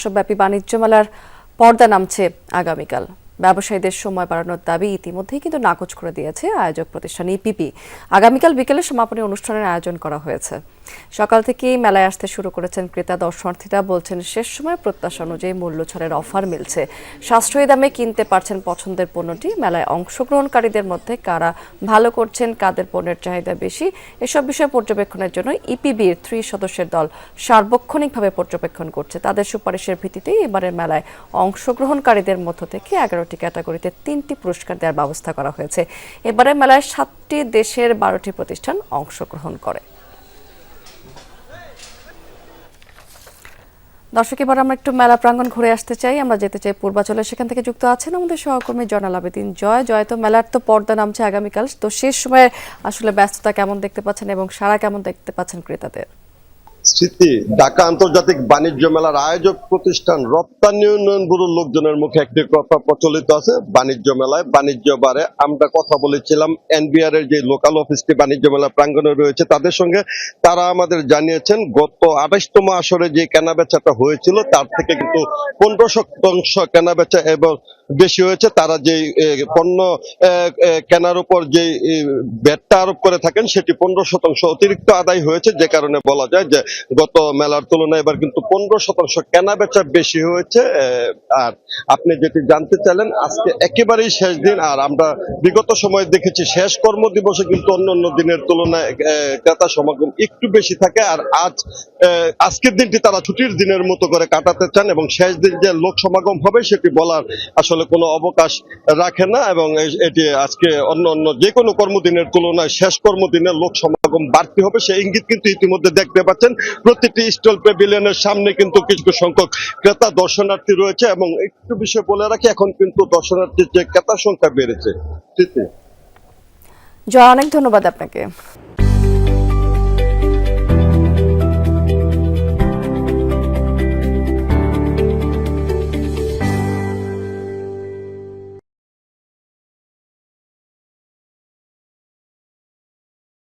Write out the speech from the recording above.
বিশ্বব্যাপী বাণিজ্য মেলার পর্দা নামছে আগামীকাল। ব্যবসায়ীদের সময় বাড়ানোর দাবি ইতিমধ্যেই কিন্তু নাকচ করে দিয়েছে আয়োজক প্রতিষ্ঠান ইপিপি। আগামীকাল বিকেলে সমাপনী অনুষ্ঠানের আয়োজন করা হয়েছে। সকাল থেকেই মেলায় আসতে শুরু করেছেন ক্রেতা। দর্শনার্থীরা বলছেন, শেষ সময় প্রত্যাশা অনুযায়ী মূল্য ছাড়ের অফার মিলছে। সাশ্রয়ী দামে কিনতে পারছেন পছন্দের পণ্যটি। মেলায় অংশগ্রহণকারীদের মধ্যে কারা ভালো করছেন, কাদের পণ্যের চাহিদা বেশি, এসব বিষয় পর্যবেক্ষণের জন্য ইপিবির ত্রিশ সদস্যের দল সার্বক্ষণিকভাবে পর্যবেক্ষণ করছে। তাদের সুপারিশের ভিত্তিতেই এবারের মেলায় অংশগ্রহণকারীদের মধ্য থেকে এগারোটি ক্যাটাগরিতে তিনটি পুরস্কার দেওয়ার ব্যবস্থা করা হয়েছে। এবারে মেলায় সাতটি দেশের বারোটি প্রতিষ্ঠান অংশগ্রহণ করে। দর্শক, এবার আমরা একটু মেলা প্রাঙ্গণ ঘুরে আসতে চাই। আমরা যেতে চাই পূর্বাচলে। সেখান থেকে যুক্ত আছেন আমাদের সহকর্মী জয়নাল আবেদিন। জয় জয় তো মেলার তো পর্দা নামছে আগামীকাল। তো শেষ সময়ে আসলে ব্যস্ততা কেমন দেখতে পাচ্ছেন এবং সারা কেমন দেখতে পাচ্ছেন ক্রেতাদের? স্মৃতি, ঢাকা আন্তর্জাতিক বাণিজ্য মেলার আয়োজক প্রতিষ্ঠান রপ্তানি উন্নয়ন ব্যুরোর লোকজনের মুখে একটি কথা প্রচলিত আছে। বাণিজ্য মেলায় বাণিজ্য বারে আমরা কথা বলেছিলাম, এনবিআর এর যে লোকাল অফিসটি বাণিজ্য মেলা প্রাঙ্গণে রয়েছে তাদের সঙ্গে। তারা আমাদের জানিয়েছেন, গত আঠাশতম আসরে যে কেনাবেচাটা হয়েছিল, তার থেকে কিন্তু পনেরো শতাংশ কেনাবেচা এবং বেশি হয়েছে, তারা যে পণ্য কেনার উপর যে ব্যাটটা আরোপ করে থাকেন, সেটি পনেরো শতাংশ অতিরিক্ত আদায় হয়েছে, যে কারণে বলা যায় যে গত মেলার তুলনায় এবার কিন্তু পনেরো শতাংশ কেনা বেচা বেশি হয়েছে আর আপনি যেটি জানতে চাইলেন, আজকে একেবারেই শেষ দিন, আর আমরা বিগত সময়ে দেখেছি শেষ কর্মদিবসে কিন্তু অন্য অন্য দিনের তুলনায় ক্রেতা সমাগম একটু বেশি থাকে, আর আজ আজকের দিনটি তারা ছুটির দিনের মতো করে কাটাতে চান এবং শেষ দিন যে লোক সমাগম হবে সেটি বলার আসলে কোনো অবকাশ রাখে না এবং এটি আজকে অন্য অন্য যে কোনো কর্মদিনের তুলনায় শেষ কর্মদিনে লোক সমাগম বাড়তি হবে। সেই ইঙ্গিত কিন্তু ইতিমধ্যে দেখতে পাচ্ছেন। প্রতিটি স্টল প্যাভিলিয়নের সামনে কিন্তু কিছু সংখ্যক ক্রেতা, দর্শনার্থী রয়েছে এবং একটু বিষয় বলে রাখি, এখন কিন্তু দর্শনার্থীর যে ক্রেতার সংখ্যা বেড়েছে। জয় অনেক ধন্যবাদ আপনাকে।